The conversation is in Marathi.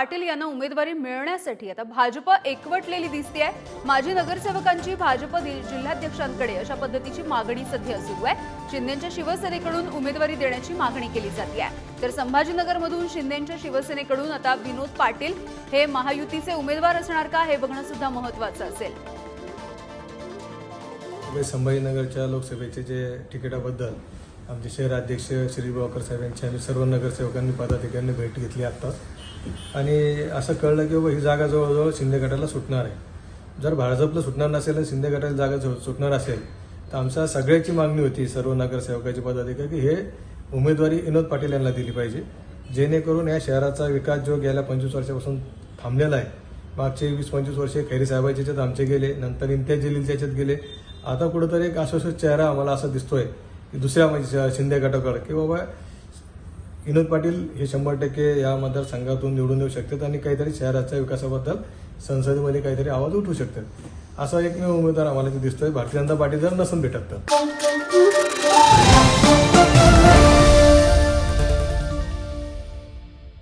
पाटील यांना उमेदवारी मिळण्यासाठी आता भाजप एकवटलेली दिसते माजी नगरसेवकांची भाजप जिल्हाध्यक्षांकडे अशा पद्धतीची मागणी सध्या सुरू आहे. शिंदेच्या शिवसेनेकडून उमेदवारी देण्याची मागणी केली जाते तर संभाजीनगरमधून शिंदेच्या शिवसेनेकडून आता विनोद पाटील हे महायुतीचे उमेदवार असणार का हे बघणं सुद्धा महत्वाचं असेल. संभाजीनगरच्या लोकसभेचे जे तिकिटाबद्दल आमचे शहराध्यक्ष श्री बावकर साहेब यांची आम्ही सर्व नगरसेवकांनी पदाधिकाऱ्यांनी भेट घेतली आत्ता आणि असं कळलं की बाबा ही जागा जवळजवळ शिंदे गटाला सुटणार आहे. जर भाजपला सुटणार नसेल आणि शिंदे गटाला जागा सुटणार असेल तर आमच्या सगळ्याची मागणी होती सर्व नगरसेवकाची पदाधिकारी की हे उमेदवारी विनोद पाटील यांना दिली पाहिजे. जेणेकरून या शहराचा विकास जो गेल्या पंचवीस वर्षापासून थांबलेला आहे मागचे वीस पंचवीस वर्षे खैरी साहेबांच्या याच्यात आमचे गेले नंतर इम्तियाज जलीलच्या याच्यात गेले. आता कुठंतरी एक आश्वासित चेहरा आम्हाला असा दिसतोय दुसऱ्या म्हणजे शिंदे गटाकडे की बाबा विनोद पाटील हे शंभर टक्के या मतदारसंघातून निवडून येऊ शकतात आणि काहीतरी शहराच्या विकासाबद्दल संसदेमध्ये काहीतरी आवाज उठवू शकतात. असा एकमेव उमेदवार आम्हाला दिसतोय. भारतीय जनता पार्टी जर नसून भेटत तर.